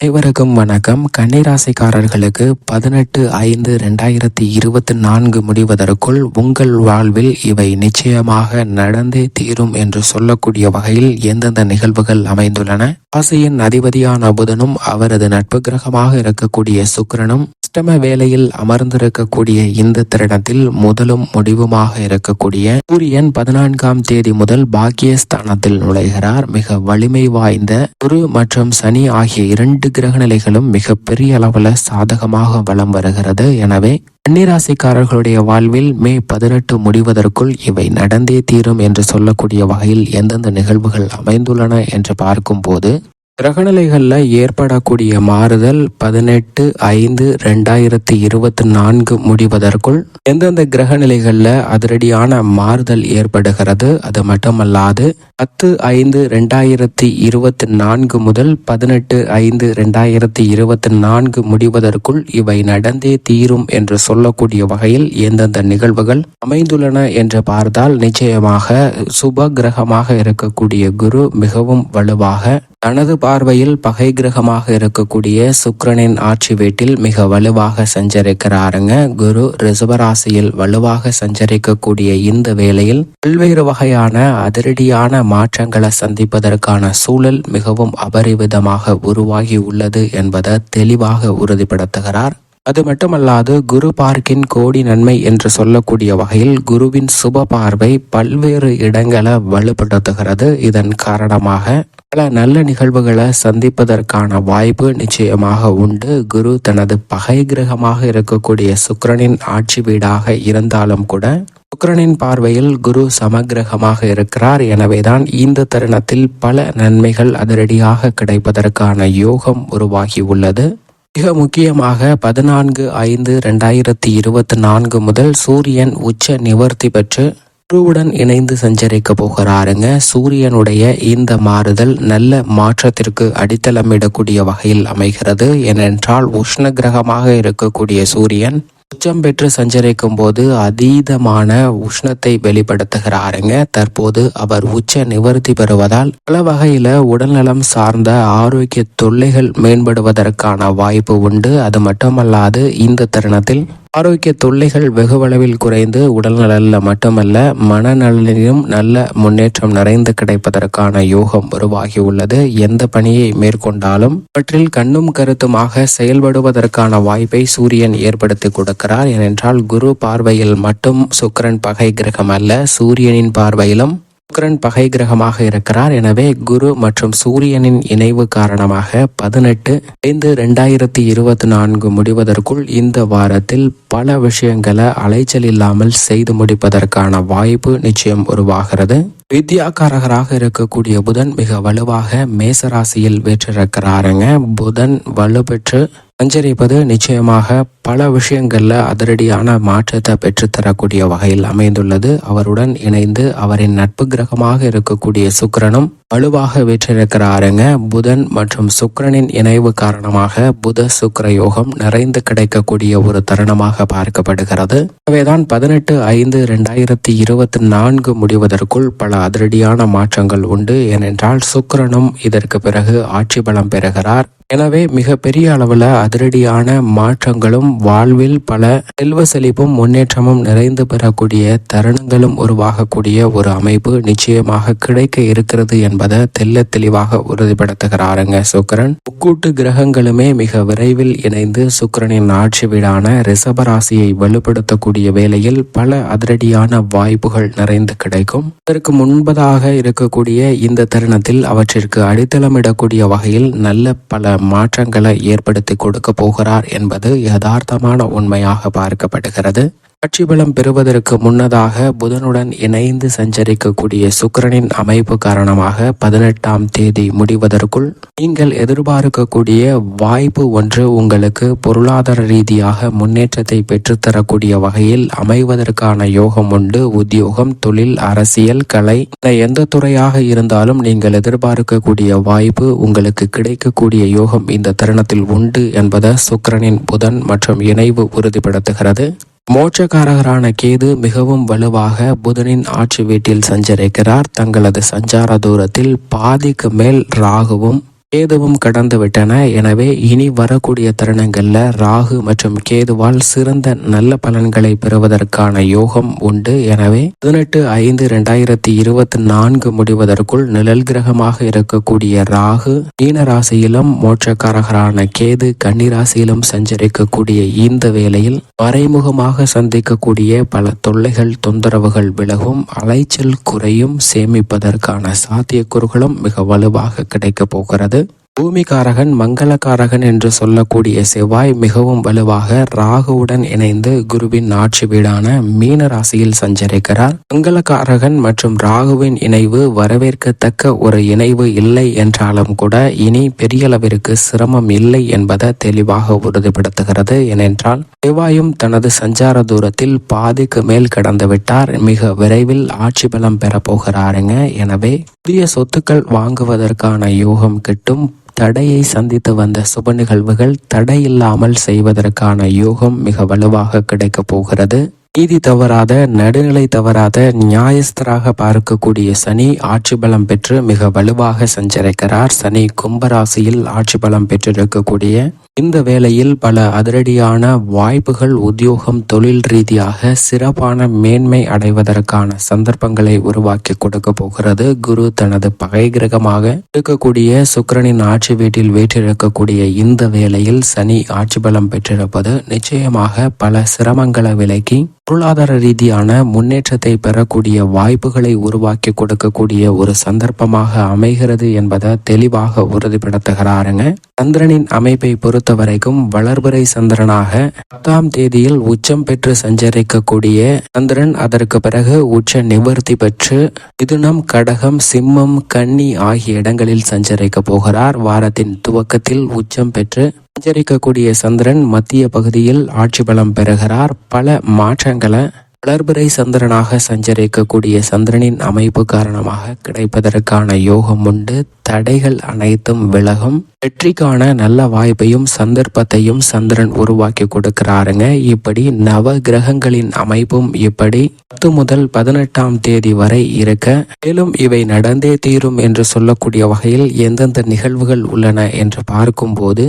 அனைவருக்கும் வணக்கம். கன்னிராசிக்காரர்களுக்கு பதினெட்டு ஐந்து ரெண்டாயிரத்தி இருபத்தி நான்கு முடிவதற்குள் உங்கள் வாழ்வில் இவை நிச்சயமாக நடந்தே தீரும் என்று சொல்லக்கூடிய வகையில் எந்தெந்த நிகழ்வுகள் அமைந்துள்ளன? ராசியின் அதிபதியான புதனும் அவரது நட்பு கிரகமாக இருக்கக்கூடிய சுக்கிரனும் அஷ்டம வேலையில் அமர்ந்திருக்கக்கூடிய இந்த தருணத்தில் முதலும் முடிவுமாக இருக்கக்கூடிய சூரியன் பதினான்காம் தேதி முதல் பாக்கியஸ்தானத்தில் நுழைகிறார். மிக வலிமை வாய்ந்த குரு மற்றும் சனி ஆகிய இரண்டு கிரகநிலைகளும் மிக பெரிய அளவுல சாதகமாக வலம் வருகிறது. எனவே கன்னிராசிக்காரர்களுடைய வாழ்வில் மே பதினெட்டு முடிவதற்குள் இவை நடந்தே தீரும் என்று சொல்லக்கூடிய வகையில் எந்தெந்த நிகழ்வுகள் அமைந்துள்ளன என்று பார்க்கும்போது கிரகநிலைகளில் ஏற்படக்கூடிய மாறுதல் பதினெட்டு ஐந்து ரெண்டாயிரத்தி இருபத்தி நான்கு முடிவதற்குள் எந்தெந்த கிரகநிலைகளில் அதிரடியான மாறுதல் ஏற்படுகிறது அது மட்டுமல்லாது பத்து ஐந்து ரெண்டாயிரத்தி இருபத்தி நான்கு முதல் பதினெட்டு ஐந்து ரெண்டாயிரத்தி இருபத்தி நான்கு முடிவதற்குள் இவை நடந்தே தீரும் என்று சொல்லக்கூடிய வகையில் எந்தெந்த நிகழ்வுகள் அமைந்துள்ளன என்று பார்த்தால் நிச்சயமாக சுப கிரகமாக இருக்கக்கூடிய குரு மிகவும் வலுவாக தனது பார்வையில் பகை கிரகமாக இருக்கக்கூடிய சுக்கரனின் ஆட்சி வீட்டில் மிக வலுவாக சஞ்சரிக்கிறாருங்க. குரு ரிசவராசியில் வலுவாக சஞ்சரிக்கக்கூடிய இந்த வேளையில் பல்வேறு வகையான அதிரடியான மாற்றங்களை சந்திப்பதற்கான சூழல் மிகவும் அபரிவிதமாக உருவாகி உள்ளது என்பதை தெளிவாக உறுதிப்படுத்துகிறார். அது மட்டுமல்லாது குரு பார்க்கின் கோடி நன்மை என்று சொல்லக்கூடிய வகையில் குருவின் சுப பார்வை பல்வேறு இடங்களை வலுப்படுத்துகிறது. இதன் காரணமாக பல நல்ல நிகழ்வுகளை சந்திப்பதற்கான வாய்ப்பு நிச்சயமாக உண்டு. குரு தனது பகை கிரகமாக இருக்கக்கூடிய சுக்கரனின் ஆட்சி வீடாக இருந்தாலும் கூட சுக்கரனின் பார்வையில் குரு சமகிரகமாக இருக்கிறார். எனவேதான் இந்த தருணத்தில் பல நன்மைகள் அதிரடியாக கிடைப்பதற்கான யோகம் உருவாகி உள்ளது. மிக முக்கியமாக பதினான்கு ஐந்து ரெண்டாயிரத்தி இருபத்தி நான்கு முதல் சூரியன் உச்ச நிவர்த்தி பெற்று குருவுடன் இணைந்து சஞ்சரிக்க போகிறாருங்க. சூரியனுடைய இந்த மாறுதல் நல்ல மாற்றத்திற்கு அடித்தளமிடக்கூடிய வகையில் அமைகிறது. ஏனென்றால் உஷ்ண கிரகமாக இருக்கக்கூடிய சூரியன் உச்சம் பெற்று சஞ்சரிக்கும் போது அதீதமான உஷ்ணத்தை வெளிப்படுத்துகிறாருங்க. தற்போது அவர் உச்ச நிவர்த்தி பெறுவதால் பல வகையில உடல்நலம் சார்ந்த ஆரோக்கிய தொல்லைகள் மேம்படுவதற்கான வாய்ப்பு உண்டு. அது மட்டுமல்லாது இந்த தருணத்தில் ஆரோக்கிய தொல்லைகள் வெகுவளவில் குறைந்து உடல் நலனில் மட்டுமல்ல மனநலனிலும் நல்ல முன்னேற்றம் நிறைந்து கிடைப்பதற்கான யோகம் உருவாகி உள்ளது. எந்த பணியை மேற்கொண்டாலும் அவற்றில் கண்ணும் கருத்துமாக செயல்படுவதற்கான வாய்ப்பை சூரியன் ஏற்படுத்தி கொடுக்கிறார். ஏனென்றால் குரு பார்வையில் மட்டும் சுக்கரன் பகை கிரகம் அல்ல சூரியனின் பார்வையிலும் சுக்கரன் பகை கிரகமாக இருக்கிறார். எனவே குரு மற்றும் சூரியனின் இணைவு காரணமாக பதினெட்டு ஐந்து ரெண்டாயிரத்தி இருபத்தி நான்கு முடிவதற்குள் இந்த வாரத்தில் பல விஷயங்களை அலைச்சல் இல்லாமல் செய்து முடிப்பதற்கான வாய்ப்பு நிச்சயம் உருவாகிறது. வித்யாக்காரகராக இருக்கக்கூடிய புதன் மிக வலுவாக மேசராசியில் வெற்றிருக்கிறாருங்க. புதன் வலுப்பெற்று சஞ்சரிப்பது நிச்சயமாக பல விஷயங்களில் அதிரடியான மாற்றத்தை பெற்றுத்தரக்கூடிய வகையில் அமைந்துள்ளது. அவருடன் இணைந்து அவரின் நட்பு கிரகமாக இருக்கக்கூடிய சுக்கரனும் வலுவாக வீற்றிருக்கிறாருங்க. புதன் மற்றும் சுக்கரனின் இணைவு காரணமாக புத சுக்கர யோகம் நிறைந்து கிடைக்கக்கூடிய ஒரு தருணமாக பார்க்கப்படுகிறது. எனவேதான் பதினெட்டு ஐந்து ரெண்டாயிரத்தி இருபத்தி நான்கு முடிவதற்குள் பல அதிரடியான மாற்றங்கள் உண்டு. ஏனென்றால் சுக்கரனும் இதற்கு பிறகு ஆட்சி பலம் பெறுகிறார். எனவே மிக பெரிய அளவில் அதிரடியான மாற்றங்களும் வாழ்வில் பல செல்வ செழிப்பும் முன்னேற்றமும் நிறைந்து பெறக்கூடிய தருணங்களும் உருவாகக்கூடிய ஒரு அமைப்பு நிச்சயமாக கிடைக்க இருக்கிறது என்பதை தெல்ல தெளிவாக உறுதிப்படுத்துகிறாருங்க சுக்கரன். முக்கூட்டு கிரகங்களுமே மிக விரைவில் இணைந்து சுக்கரனின் ஆட்சி வீடான ரிஷபராசியை வலுப்படுத்தக்கூடிய வேளையில் பல அதிரடியான வாய்ப்புகள் நிறைந்து கிடைக்கும். அதற்கு முன்பதாக இருக்கக்கூடிய இந்த தருணத்தில் அவற்றிற்கு அடித்தளமிடக்கூடிய வகையில் நல்ல பல மாற்றங்களை ஏற்படுத்தி கொடுக்க போகிறார் என்பது யதார்த்தமான உண்மையாக பார்க்கப்படுகிறது. ஆட்சி பலம் பெறுவதற்கு முன்னதாக புதனுடன் இணைந்து சஞ்சரிக்கக்கூடிய சுக்கிரனின் அமைப்பு காரணமாக பதினெட்டாம் தேதி முடிவதற்குள் நீங்கள் எதிர்பார்க்கக்கூடிய வாய்ப்பு ஒன்று உங்களுக்கு பொருளாதார ரீதியாக முன்னேற்றத்தை பெற்றுத்தரக்கூடிய வகையில் அமைவதற்கான யோகம் உண்டு. உத்தியோகம் தொழில் அரசியல் கலை எந்த துறையாக இருந்தாலும் நீங்கள் எதிர்பார்க்கக்கூடிய வாய்ப்பு உங்களுக்கு கிடைக்கக்கூடிய யோகம் இந்த தருணத்தில் உண்டு என்பதை சுக்கரனின் புதன் மற்றும் இணைவு உறுதிப்படுத்துகிறது. மோட்சக்காரகரான கேது மிகவும் வலுவாக புதனின் ஆட்சி வீட்டில் சஞ்சரிக்கிறார். தங்களது சஞ்சார தூரத்தில் பாதிக்கு மேல் ராகுவும் கேதுவும் கடந்து விட்டன. எனவே இனி வரக்கூடிய தருணங்களில் ராகு மற்றும் கேதுவால் சிறந்த நல்ல பலன்களை பெறுவதற்கான யோகம் உண்டு. எனவே பதினெட்டு ஐந்து இரண்டாயிரத்தி இருபத்தி நான்கு முடிவதற்குள் நிழல் கிரகமாக இருக்கக்கூடிய ராகு மீன ராசியிலும் மோட்சக்காரகரான கேது கன்னிராசியிலும் சஞ்சரிக்கக்கூடிய இந்த வேளையில் மறைமுகமாக சந்திக்கக்கூடிய பல தொல்லைகள் தொந்தரவுகள் விலகும் அலைச்சல் குறையும் சேமிப்பதற்கான சாத்தியக்கூறுகளும் மிக வலுவாக கிடைக்கப் போகிறது. பூமிகாரகன் மங்களகாரகன் என்று சொல்லக்கூடிய செவ்வாய் மிகவும் வலுவாக ராகுவுடன் இணைந்து குருவின் ஆட்சி வீடான மீன ராசியில் சஞ்சரிக்கிறார். மங்களகாரகன் மற்றும் ராகுவின் இணைவு வரவேற்கத்தக்க ஒரு இணைவு இல்லை என்றாலும் கூட இனி பெரிய அளவிற்கு சிரமம் இல்லை என்பதை தெளிவாக உறுதிப்படுத்துகிறது. ஏனென்றால் செவ்வாயும் தனது சஞ்சார தூரத்தில் பாதிக்கு மேல் கடந்துவிட்டார் மிக விரைவில் ஆட்சி பலம் பெற போகிறாருங்க. எனவே புதிய சொத்துக்கள் வாங்குவதற்கான யோகம் கிட்டும் தடையை சந்தித்து வந்த சுப நிகழ்வுகள் தடையில்லாமல் செய்வதற்கான யோகம் மிக வலுவாக கிடைக்கப் போகிறது. நீதி தவறாத நடுநிலை தவறாத நியாயஸ்தராக பார்க்கக்கூடிய சனி ஆட்சி பலம் பெற்று மிக வலுவாக சஞ்சரிக்கிறார். சனி கும்பராசியில் ஆட்சி பலம் பெற்றிருக்கக்கூடிய இந்த வேளையில் பல அதிரடியான வாய்ப்புகள் உத்தியோகம் தொழில் ரீதியாக சிறப்பான மேன்மை அடைவதற்கான சந்தர்ப்பங்களை உருவாக்கி கொடுக்க போகிறது. குரு தனது பகை கிரகமாக இருக்கக்கூடிய சுக்கரனின் ஆட்சி வீட்டில் வீற்றிருக்கக்கூடிய இந்த வேளையில் சனி ஆட்சி பலம் பெற்றிருப்பது நிச்சயமாக பல சிரமங்களை விலக்கி பொருளாதார ரீதியான முன்னேற்றத்தை பெறக்கூடிய வாய்ப்புகளை உருவாக்கி கொடுக்கக்கூடிய ஒரு சந்தர்ப்பமாக அமைகிறது என்பதை தெளிவாக உறுதிப்படுத்துகிறாருங்க. சந்திரனின் அமைப்பை பொறுத்த வரைக்கும் வளர்பிறை சந்திரனாக பத்தாம் தேதியில் உச்சம் பெற்று சஞ்சரிக்கக்கூடிய சந்திரன் அதற்கு பிறகு உச்ச நிவர்த்தி பெற்று மிதுனம் கடகம் சிம்மம் கன்னி ஆகிய இடங்களில் சஞ்சரிக்க போகிறார். வாரத்தின் துவக்கத்தில் உச்சம் பெற்று சஞ்சரிக்கக்கூடிய சந்திரன் மத்திய பகுதியில் ஆட்சி பலம் பெறுகிறார். பல மாற்றங்களை வளர்பிறை சந்திரனாக சஞ்சரிக்கக்கூடிய சந்திரனின் அமைப்பு காரணமாக கிடைப்பதற்கான யோகம் உண்டு. தடைகள் அனைத்தும் விலகும். வெற்றிக்கான நல்ல வாய்ப்பையும் சந்தர்ப்பத்தையும் சந்திரன் உருவாக்கி கொடுக்கிறாருங்க. இப்படி நவ கிரகங்களின் அமைப்பும் இப்படி பத்து முதல் பதினெட்டாம் தேதி வரை இருக்க மேலும் இவை நடந்தே தீரும் என்று சொல்லக்கூடிய வகையில் எந்தெந்த நிகழ்வுகள் உள்ளன என்று பார்க்கும்போது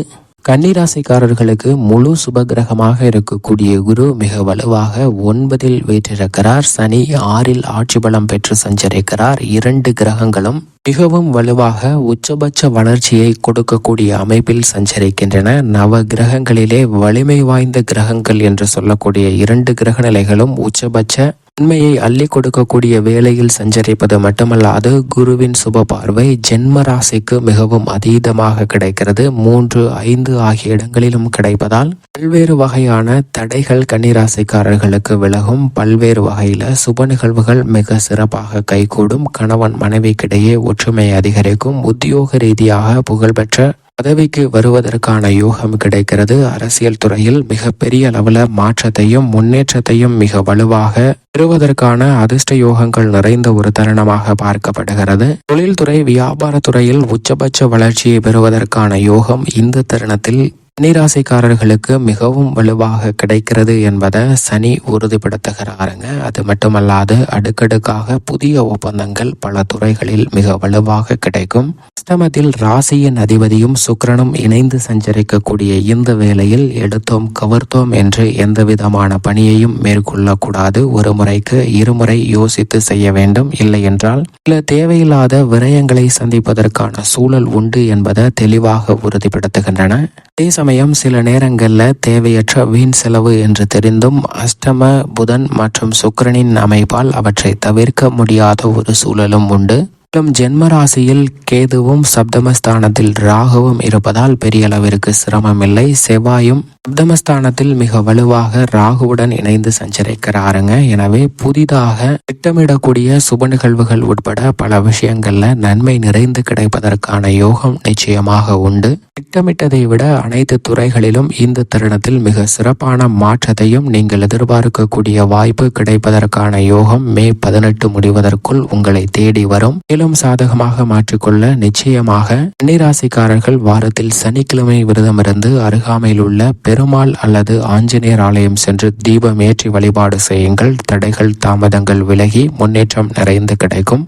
கன்னிராசிக்காரர்களுக்கு முழு சுபகிரகமாக இருக்கக்கூடிய குரு மிக வலுவாக ஒன்பதில் வீற்றிருக்கிறார். சனி ஆறில் ஆட்சி பலம் பெற்று சஞ்சரிக்கிறார். இரண்டு கிரகங்களும் மிகவும் வலுவாக உச்சபட்ச வளர்ச்சியை கொடுக்கக்கூடிய அமைப்பில் சஞ்சரிக்கின்றன. நவ கிரகங்களிலே வலிமை வாய்ந்த கிரகங்கள் என்று சொல்லக்கூடிய இரண்டு கிரக நிலைகளும் உச்சபட்ச உண்மையை அள்ளி கொடுக்கக்கூடிய வேலையில் சஞ்சரிப்பது மட்டுமல்லாது குருவின் சுப பார்வை. ஜென்ம ராசிக்கு மிகவும் அதீதமாக கிடைக்கிறது. மூன்று ஐந்து ஆகிய இடங்களிலும் கிடைப்பதால் பல்வேறு வகையான தடைகள் கன்னிராசிக்காரர்களுக்கு விலகும். பல்வேறு வகையில சுப நிகழ்வுகள் மிக சிறப்பாக கைகூடும். கணவன் மனைவிக்கிடையே ஒற்றுமை அதிகரிக்கும். உத்தியோக ரீதியாக புகழ்பெற்ற பதவிக்கு வருவதற்கான யோகம் கிடைக்கிறது. அரசியல் துறையில் மிக பெரிய மாற்றத்தையும் முன்னேற்றத்தையும் மிக வலுவாக பெறுவதற்கான அதிர்ஷ்ட யோகங்கள் நிறைந்த ஒரு தருணமாக பார்க்கப்படுகிறது. தொழில்துறை வியாபாரத்துறையில் உச்சபட்ச வளர்ச்சியை பெறுவதற்கான யோகம் இந்த தருணத்தில் கன்னிராசிக்காரர்களுக்கு மிகவும் வலுவாக கிடைக்கிறது என்பதை சனி உறுதிப்படுத்துகிறாருங்க. அது மட்டுமல்லாது அடுக்கடுக்காக புதிய ஒப்பந்தங்கள் பல துறைகளில் மிக வலுவாக கிடைக்கும். அஷ்டமத்தில் ராசியின் அதிபதியும் சுக்கரனும் இணைந்து சஞ்சரிக்கக்கூடிய இந்த வேளையில் எடுத்தோம் கவர்த்தோம் என்று எந்த விதமான பணியையும் மேற்கொள்ளக்கூடாது. ஒரு முறைக்கு இருமுறை யோசித்து செய்ய வேண்டும். இல்லை என்றால் சில தேவையில்லாத விரயங்களை சந்திப்பதற்கான சூழல் உண்டு என்பதை தெளிவாக உறுதிப்படுத்துகின்றன. அதே சமயம் சில நேரங்களில் தேவையற்ற வீண் செலவு என்று தெரிந்தும் அஷ்டம புதன் மற்றும் சுக்கரனின் அமைப்பால் அவற்றை தவிர்க்க முடியாத ஒரு சூழலும் உண்டு. மேலும் ஜென்ம ராசியில் கேதுவும் சப்தமஸ்தானத்தில் ராகுவும் இருப்பதால் பெரிய அளவிற்கு சிரமமில்லை. செவ்வாயும் சப்தமஸ்தானத்தில் மிக வலுவாக ராகுவுடன் இணைந்து சஞ்சரிக்கிறாருங்க. எனவே புதிதாக திட்டமிடக்கூடிய சுப நிகழ்வுகள் உட்பட பல விஷயங்கள்ல நன்மை நிறைந்து கிடைப்பதற்கான யோகம் நிச்சயமாக உண்டு. திட்டமிட்டதை விட அனைத்து துறைகளிலும் இந்த தருணத்தில் மிக சிறப்பான மாற்றத்தையும் நீங்கள் எதிர்பார்க்கக்கூடிய வாய்ப்பு கிடைப்பதற்கான யோகம் மே பதினெட்டு முடிவதற்குள் உங்களை தேடி வரும். மேலும் சாதகமாக மாற்றிக்கொள்ள நிச்சயமாக கன்னிராசிக்காரர்கள் வாரத்தில் சனிக்கிழமை விரதமிருந்து அருகாமையில் உள்ள பெருமாள் அல்லது ஆஞ்சநேயர் ஆலயம் சென்று தீபம் ஏற்றி வழிபாடு செய்யுங்கள். தடைகள் தாமதங்கள் விலகி முன்னேற்றம் நிறைந்து கிடைக்கும்.